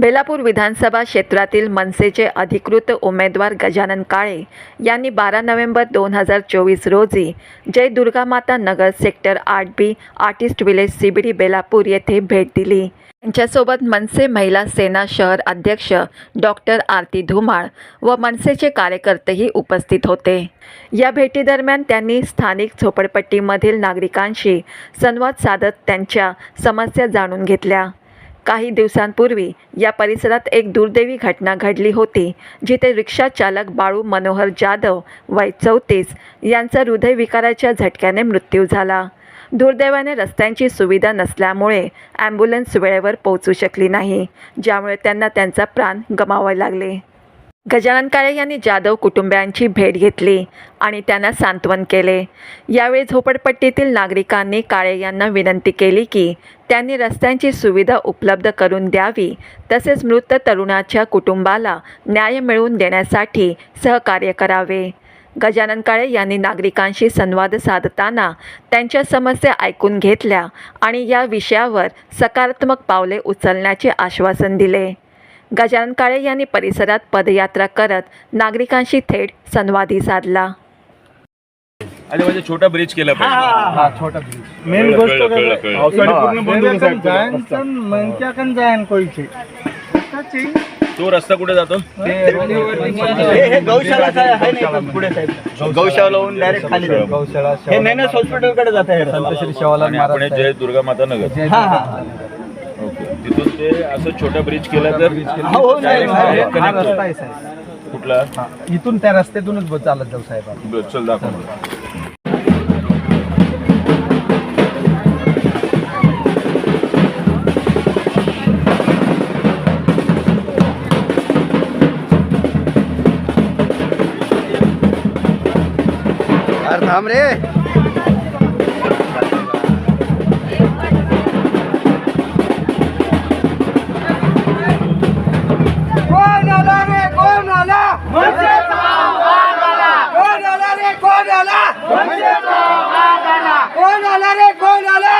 बेलापूर विधानसभा क्षेत्रातील मनसेचे अधिकृत उमेदवार गजानन काळे यांनी बारा नोव्हेंबर दोन हजार चोवीस रोजी जय दुर्गामाता नगर सेक्टर आठ B artist village CBD Belapur येथे भेट दिली. त्यांच्यासोबत मनसे महिला सेना शहर अध्यक्ष डॉक्टर आरती धुमाळ व मनसेचे कार्यकर्तेही उपस्थित होते. या भेटीदरम्यान त्यांनी स्थानिक झोपडपट्टीमधील नागरिकांशी संवाद साधत त्यांच्या समस्या जाणून घेतल्या. काही दिवसांपूर्वी या परिसरात एक दुर्दैवी घटना घडली होती जिथे रिक्षा चालक बाळू मनोहर जाधव वय चौतीस यांचा हृदयविकाराच्या झटक्याने मृत्यू झाला. दुर्दैवाने रस्त्यांची सुविधा नसल्यामुळे ॲम्ब्युलन्स वेळेवर पोहोचू शकली नाही ज्यामुळे त्यांना त्यांचा प्राण गमावावे लागले. गजानन काळे यांनी जाधव कुटुंबियांची भेट घेतली आणि त्यांना सांत्वन केले. यावेळी झोपडपट्टीतील नागरिकांनी काळे यांना विनंती केली की त्यांनी रस्त्यांची सुविधा उपलब्ध करून द्यावी तसेच मृत तरुणाच्या कुटुंबाला न्याय मिळवून देण्यासाठी सहकार्य करावे. गजानन काळे यांनी नागरिकांशी संवाद साधताना त्यांच्या समस्या ऐकून घेतल्या आणि या विषयावर सकारात्मक पावले उचलण्याचे आश्वासन दिले. गजानन काळे यांनी परिसरात पदयात्रा करत नागरिकांशी थेट संवादी साधला. आणि म्हणजे छोटा ब्रिज केला पाहिजे. हा छोटा ब्रिज मेन गोष्ट कळलं, काय- कळलं. पावसाळी पूर्ण बंद होतं साहेब तो जायन रस्ता. तो कुठे जातो? गौशाळा आहे ना इथं पुढे साहेब गौशाळाहून डायरेक्ट खाली जाईल. गौशाळा हे नैनस हॉस्पिटलकडे जात आहे. संत श्री शिवालाल आणि आपण महाराज जय दुर्गा माता नगर. हा हा. ओके. तिथून ते असं छोटा ब्रिज केला तर हो, नाही, direct नाही, connect हा होतं. रस्ता आहे साहेब. कुठला? हा, इथून त्या रस्त्यातूनच ब- चालत जाऊ साहेब आपण. बरं, चल दाखव. अरे थांब रे. कोण आला रे? कोण आला? कोण आला रे? कोण आला? कोण आला रे? कोण आला.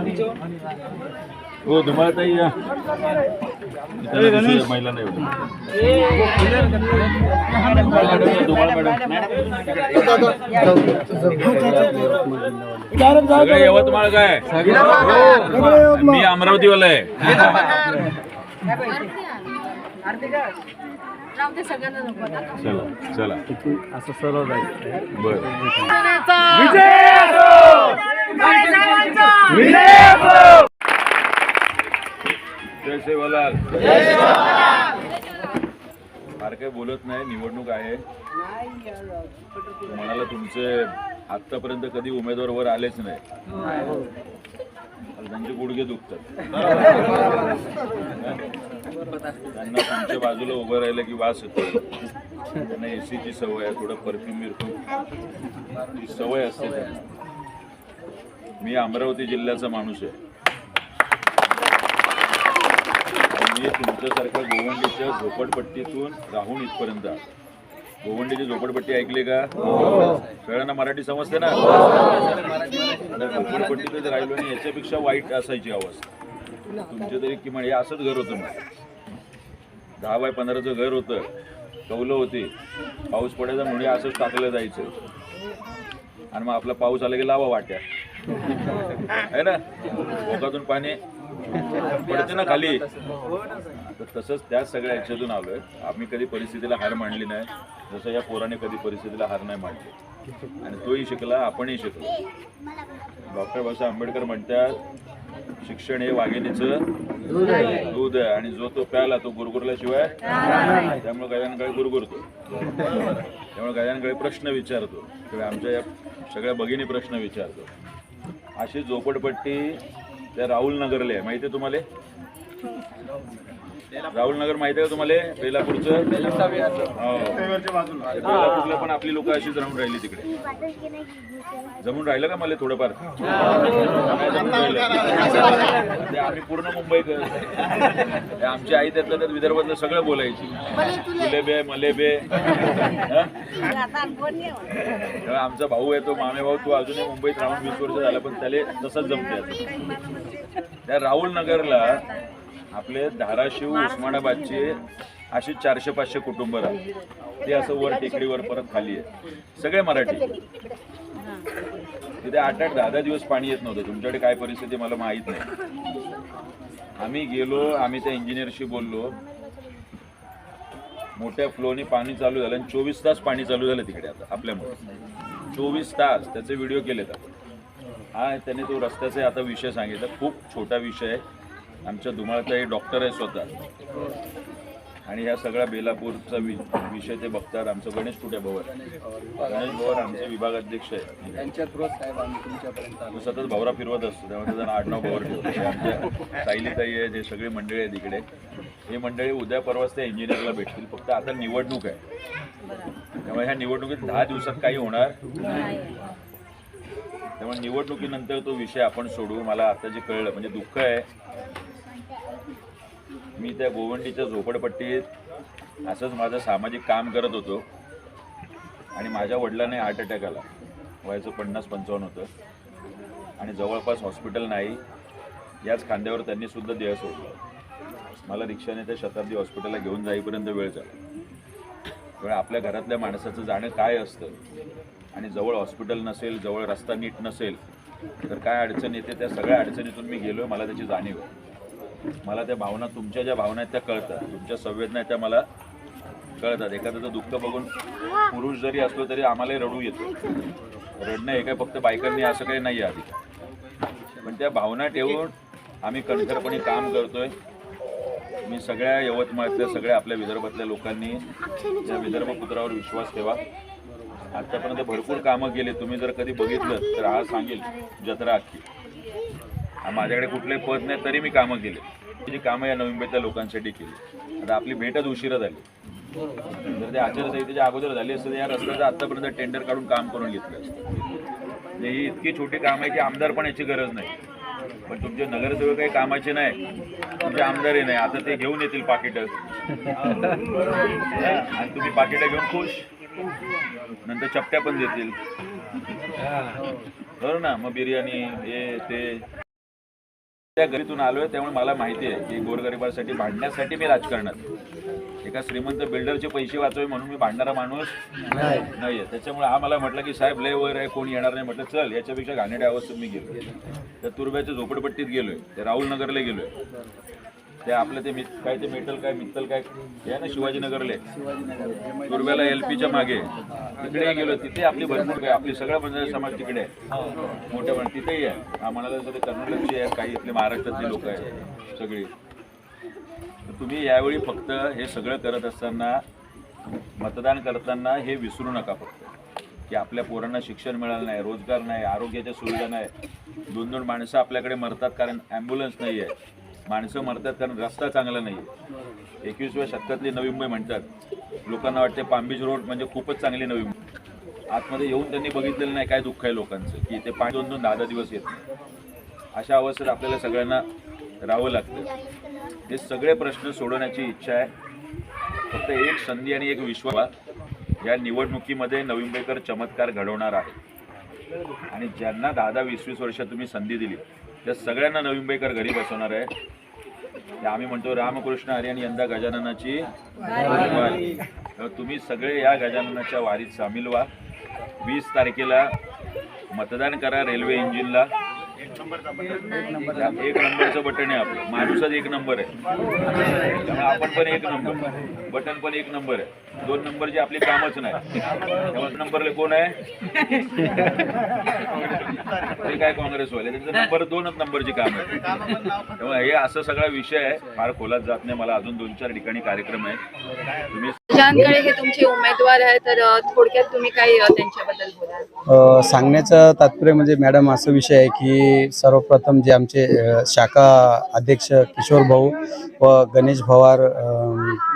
म्हणजे. हो तुम्हाला ताई या महिला नाही होती. धुमाळ मॅडम सगळं यवतमाळ काय? मी अमरावतीवाला आहे. चला चला. असं सरळ जायचं बर जय सेवालाल फार काही बोलत नाही निवडणूक आहे. म्हणाला तुमचे आतापर्यंत कधी उमेदवार वर आलेच नाही. त्यांचे गुडघे दुखतात. त्यांना तुमच्या बाजूला उभं राहिलं की वास येतो. त्यांना एसीची सवय आहे थोडं परफ्यूम बिरफ्यूम. ती सवय असते त्यांना. मी अमरावती जिल्ह्याचा माणूस आहे. म्हणजे तुमच्यासारख्या गोवंडीच्या झोपडपट्टीतून राहून इथपर्यंत गोवंडीची झोपडपट्टी ऐकली का? सगळ्यांना मराठी समजते ना? आता झोपडपट्टीतच राहिलो आणि याच्यापेक्षा वाईट असायची अवस्था तुमचे तरी किमान हे असंच घर होतं मग दहा बाय पंधराचं घर होतं. कौलं होती. पाऊस पडायचा म्हणजे असंच टाकलं जायचं. आणि मग आपला पाऊस आला की लावा वाट्या. आहे ना? ओकातून पाणी पडते ना खाली. तर तसंच त्याच सगळ्या ह्याच्यातून आलोय. आम्ही कधी परिस्थितीला हार मांडली नाही. जसं या पोराने कधी परिस्थितीला हार नाही मांडली. आणि तोही शिकला आपणही शिकलो. डॉक्टर बाबासाहेब आंबेडकर म्हणतात शिक्षण हे वाघिणीचं दूध आहे. आणि जो तो प्याला तो गुरगुरल्याशिवाय त्यामुळे गायांकडे गुरगुरतो. त्यामुळे गायांकडे प्रश्न विचारतो. किंवा आमच्या या सगळ्या भगिनी प्रश्न विचारतो. अशी झोपडपट्टी त्या राहुल नगरला आहे माहिती आहे तुम्हाला? राहुल नगर माहिती आहे का तुम्हाला? बेलापूरचं? हो. बेलापूरला पण आपली लोक अशीच राहून राहिली तिकडे. जमून राहिलं का मला थोडंफार? आम्ही पूर्ण मुंबईकर ते आमची आई त्यातलं त्यात विदर्भातलं सगळं बोलायची. मुलेबे मलेबे हं? आमचा भाऊ आहे तो मामे भाऊ तो अजूनही मुंबईत राहून वीस वर्ष झाला पण त्याला तसंच जमते त्या राहुल नगरला आपले धाराशिव उस्मानाबादचे अशी चारशे पाचशे कुटुंब राहतात. ते असं वर टेकडीवर परत खाली आहे सगळे मराठी. तिथे आठ आठ दहा दहा दिवस पाणी येत नव्हतं. तुमच्याकडे काय परिस्थिती मला माहीत नाही. आम्ही गेलो आम्ही त्या इंजिनियरशी बोललो. मोठ्या फ्लोनी पाणी चालू झालं आणि चोवीस तास पाणी चालू झालं तिकडे आता आपल्यामुळे. चोवीस तास त्याचे व्हिडिओ केलेत आपण हा त्याने तो रस्त्याचा आता विषय सांगितला. खूप छोटा विषय आहे. आमच्या धुमाळचा एक डॉक्टर आहे स्वतः. आणि ह्या सगळ्या बेलापूरचा वि विषय ते बघतात. आमचं गणेश कुठे भवन गणेश भवन आमचे आहे. आम्ही तुमच्यापर्यंत तो सतत भावरा फिरवत असतो. त्यामुळे त्याचं आडनाव भवर ठेवतो. आमच्या सायलीताई आहे जे सगळी मंडळी आहे तिकडे हे मंडळी उद्या परवाच त्या इंजिनियरला भेटतील. फक्त आता निवडणूक आहे. त्यामुळे ह्या निवडणुकीत दहा दिवसात काही होणार? त्यामुळे निवडणुकीनंतर तो विषय आपण सोडू. मला आता जे कळलं म्हणजे दुःख आहे मी त्या गोवंडीच्या झोपडपट्टीत असंच माझं सामाजिक काम करत होतो. आणि माझ्या वडिलांनी हार्ट अटॅक आला. वयाचं पन्नास पंचावन्न होतं. आणि जवळपास हॉस्पिटल नाही. याच खांद्यावर त्यांनी सुद्धा देह सोडलं. मला रिक्षाने त्या शताब्दी हॉस्पिटलला घेऊन जाईपर्यंत वेळ झाला. त्यामुळे आपल्या घरातल्या माणसाचं जाणं काय असतं? आणि जवळ हॉस्पिटल नसेल जवळ रस्ता नीट नसेल तर काय अडचण येते? त्या सगळ्या अडचणीतून मी गेलो मला त्याची जाणीव आहे. मला त्या भावना तुमच्या ज्या भावना आहेत त्या कळतात. तुमच्या संवेदना आहेत त्या मला कळतात. एखाद्याचं दुःख बघून पुरुष जरी असलो तरी आम्हालाही रडू येतो. रडणं हे काय फक्त बायकांनी असं काही नाही आहे आधी. पण त्या भावना ठेवून आम्ही कणखरपणे काम करतोय. मी सगळ्या यवतमाळातल्या सगळ्या आपल्या विदर्भातल्या लोकांनी या विदर्भ पुत्रावर विश्वास ठेवा. आतापर्यंत भरपूर कामं केली. तुम्ही जर कधी बघितलं तर आज सांगेल जत्रा अख्खी. माझ्याकडे कुठलंही पद नाही तरी मी कामं केली. जी कामं या नवीन मुंबईतल्या लोकांसाठी केली. आता आपली भेटच उशिरा झाली. जर ते आचारसंहितेच्या अगोदर झाली असतं या रस्त्याचं आतापर्यंत टेंडर काढून काम करून घेतलं असतं. ही इतकी छोटी काम आहे की आमदार पण याची गरज नाही. पण तुमचे नगरसेवक काही कामाचे नाही तुमचे आमदारही नाही. आता ते घेऊन येतील पाकिटं. आणि तुम्ही पाकिटं घेऊन खुश. नंतर चपट्या पण देतील. बरं ना मग बिर्याणी हे ते. त्या घरीतून आलोय त्यामुळे मला माहिती आहे की गोरगरिबासाठी भांडण्यासाठी मी राजकारणात एका श्रीमंत बिल्डरचे पैसे वाचवे म्हणून मी भांडणारा माणूस नाहीये. त्याच्यामुळे हा मला म्हटलं की साहेब लय वर आहे कोणी येणार नाही. म्हटलं चल याच्यापेक्षा घाणेड्या अवस्थेत मी गेलो त्या तुर्ब्याच्या झोपडपट्टीत गेलोय ते राहुल नगरला गेलोय. ते आपलं ते मित काय ते मेटल काय मित्तल काय हे आहे ना शिवाजीनगरले. तुर्ब्याला एल पीच्या मागे. तिकडे गेलो तिथे आपली भरपूर काय आपली सगळा बंजारा समाज तिकडे आहे. मोठ्या पण तिथेही आहे. हा म्हणाला तसं ते कर्नाटकची आहे काही इथले महाराष्ट्रातली लोक आहेत सगळी. तर तुम्ही यावेळी फक्त हे सगळं करत असताना मतदान करताना हे विसरू नका फक्त. की आपल्या पोरांना शिक्षण मिळालं नाही रोजगार नाही आरोग्याच्या सुविधा नाही. दोन दोन माणसं आपल्याकडे मरतात कारण ॲम्ब्युलन्स नाही आहे माणसं मरतात कारण रस्ता चांगला नाही. आहे एकवीसव्या शतकातली नवी मुंबई म्हणतात. लोकांना वाटते पांबीज रोड म्हणजे खूपच चांगली नवी मुंबई. आतमध्ये येऊन त्यांनी बघितलेलं नाही काय दुःख आहे लोकांचं की ते पाणी दोन दोन दहा दहा दिवस येत नाही. अशा अवस्थेत आपल्याला सगळ्यांना राहावं लागतं. हे सगळे प्रश्न सोडवण्याची इच्छा आहे. फक्त एक संधी आणि एक विश्वास या निवडणुकीमध्ये नवी मुंबईकर चमत्कार घडवणार आहे. आणि ज्यांना दहा दहा वीस वीस वर्ष तुम्ही संधी दिली त्या सगळ्यांना नवी मुंबईकर घरी बसवणार आहे आम्ही म्हणतो रामकृष्ण हरी आणि यंदा गजाननाची वारी. तर तुम्ही सगळे या गजाननाच्या वारीत सामील व्हा. वीस तारखेला मतदान करा रेल्वे इंजिनला. एक नंबरचं. बटन आहे आपलं. माणूसच एक नंबर आहे. त्यामुळे आपण पण एक नंबर. बटन पण एक नंबर आहे. दोन नंबरची आपली कामच नाही. त्यामुळे नंबरला कोण आहे? ते काय काँग्रेसवाले? त्यांचं नंबर दोनच नंबरची काम आहे. त्यामुळे हे असं सगळा विषय आहे. फार खोलात जात नाही. मला अजून दोन चार ठिकाणी कार्यक्रम आहे तुम्ही हे तुमचे उमेदवार आहे तर थोडक्यात तुम्ही काही त्यांच्याबद्दल बोला सांगण्याचं तात्पर्य म्हणजे मॅडम असं विषय आहे की सर्वप्रथम जे आमचे शाखा अध्यक्ष किशोर भाऊ व गणेश भवार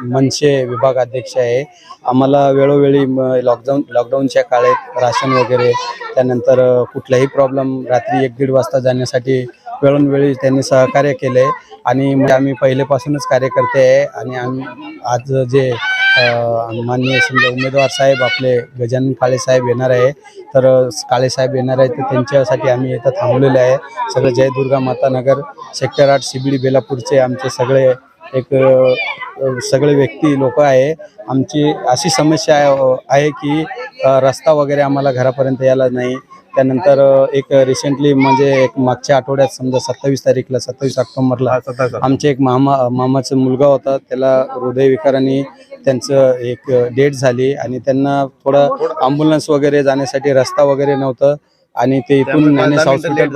मनसे विभाग अध्यक्ष आहे. आम्हाला वेळोवेळी म, लॉकडाऊन लॉकडाऊनच्या काळात राशन वगैरे त्यानंतर कुठलाही प्रॉब्लेम रात्री एक दीड वाजता जाण्यासाठी वेळोवेळी त्यांनी सहकार्य केले आणि म्हणजे आम्ही पहिलेपासूनच कार्यकर्ते आहे आणि आम्ही आज जे माननीय समजा उमेदवार साहेब आपले गजानन काळे साहेब येणार आहे. तर काळेसाहेब काळे साहेब येणार आहे तर त्यांच्यासाठी आम्ही इथं थांबलेले आहे. सगळं जय दुर्गा माता नगर सेक्टर आठ शिबिडी बेलापूरचे आमचे सगळे एक सगळे व्यक्ती लोक आहे. आमची अशी समस्या आहे आहे की रस्ता वगैरे आम्हाला घरापर्यंत यायला नाही. त्यानंतर एक रिसेंटली म्हणजे एक मागच्या आठवड्यात समजा सत्तावीस तारीखला सत्तावीस ऑक्टोबरला आमचे एक मामा मामाचा मुलगा होता. त्याला हृदयविकाराने त्यांचं एक डेट झाली आणि त्यांना थोडं अम्ब्युलन्स वगैरे जाण्यासाठी रस्ता वगैरे नव्हतं आणि ते इथून ज्ञानेश हॉस्पिटल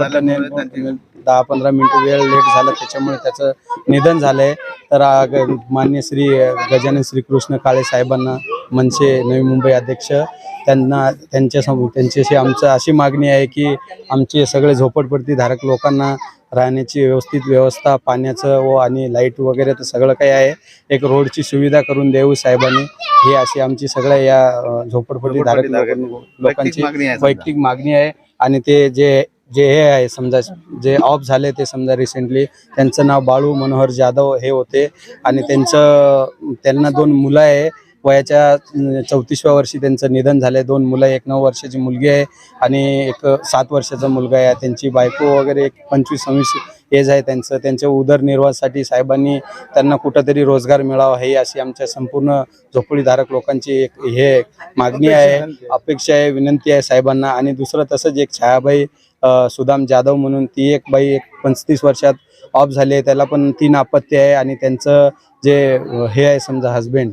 दहा पंधरा मिनिटं वेळ लेट झाला. त्याच्यामुळे त्याचं निधन झालंय. तर मान्य श्री गजानन श्रीकृष्ण काळे साहेबांना मनसे नवी मुंबई अध्यक्ष त्यांना त्यांच्यासमोर त्यांच्याशी आमचं अशी मागणी आहे की आमचे सगळे झोपडपट्टी धारक लोकांना राहण्याची व्यवस्थित व्यवस्था पाण्याचं व आणि लाइट वगैरे तर सगळं काही आहे. एक रोडची सुविधा करून देऊ साहेबांनी. ही अशी आमची सगळ्या या अ, झोपडपट्टी धारक लोकां- लोकांची वैयक्तिक मागणी आहे. आणि ते जे जे हे आहे समजा जे ऑफ झाले ते समजा रिसेंटली त्यांचं नाव बाळू मनोहर जाधव हे होते. आणि त्यांचं त्यांना दोन मुलं आहे. वयाच्या चौतीसव्या वर्षी त्यांचं निधन झालंय. दोन मुलं आहे. एक नऊ वर्षाची मुलगी आहे आणि एक सात वर्षाचा मुलगा आहे. त्यांची बायको वगैरे एक पंचवीस सव्वीस एज आहे त्यांचं. त्यांच्या उदरनिर्वाहासाठी साहेबांनी त्यांना कुठंतरी रोजगार मिळावा ही अशी आमच्या संपूर्ण झोपडीधारक लोकांची एक हे मागणी आहे. अपेक्षा आहे विनंती आहे साहेबांना. आणि दुसरं तसंच एक छायाबाई सुदाम जाधव म्हणून ती एक बाई एक पंचतीस वर्षात ऑफ झाली आहे. त्याला पण तीन अपत्य आहे आणि त्यांचं जे हे आहे समजा हस्बंड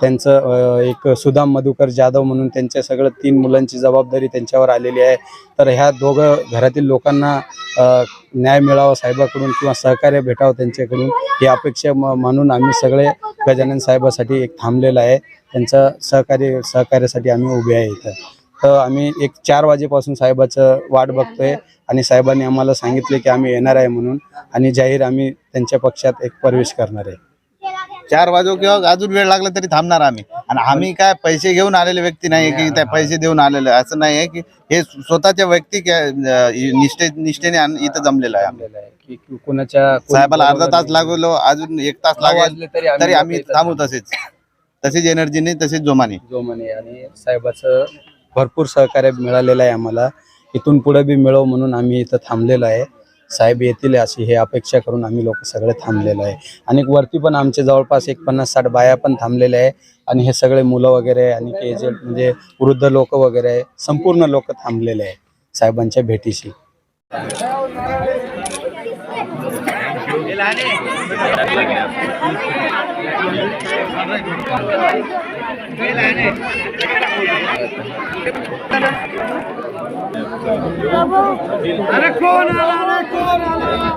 त्यांचं एक सुदाम मधुकर जाधव म्हणून त्यांच्या सगळं तीन मुलांची जबाबदारी त्यांच्यावर आलेली आहे. तर ह्या दोघं घरातील लोकांना न्याय मिळावा साहेबाकडून किंवा सहकार्य भेटावं त्यांच्याकडून ही अपेक्षा म- मानून आम्ही सगळे गजानन साहेबासाठी एक थांबलेलं आहे. त्यांचं सहकार्य सहकार्यासाठी आम्ही उभे आहे इथं. तर आम्ही एक चार वाजेपासून साहेबाचं वाट बघतोय आणि साहेबांनी आम्हाला सांगितले की आम्ही येणार आहे म्हणून आणि जाहीर आम्ही त्यांच्या पक्षात एक प्रवेश करणार आहे. चार वाजो किंवा अजून वेळ लागला तरी थांबणार आम्ही. आणि आम्ही काय पैसे घेऊन आलेले व्यक्ती नाही की त्या पैसे देऊन आलेले. असं नाही आहे की हे स्वतःच्या व्यक्ती निष्ठे निष्ठेने इथं जमलेलं आहे. कोणाच्या साहेबाला अर्धा तास लागलो अजून एक तास लागेल तरी आम्ही थांबू तसेच. तसेच एनर्जीने तसेच जोमाने. जोमाने. आणि साहेबाचं भरपूर सहकार्य मिळालेलं आहे आम्हाला. इथून पुढे बी मिळव म्हणून आम्ही इथं थांबलेलो आहे. साहेब येतील अशी हे अपेक्षा करून आम्ही लोक सगळे थांबलेलो आहे. आणि वरती पण आमचे जवळपास एक पन्नास साठ बाया पण थांबलेल्या आहे. आणि हे सगळे मुलं वगैरे आणि एजेड म्हणजे वृद्ध लोक वगैरे आहे संपूर्ण लोक थांबलेले आहे साहेबांच्या भेटीशी. अरे कोण आला रे कोण आला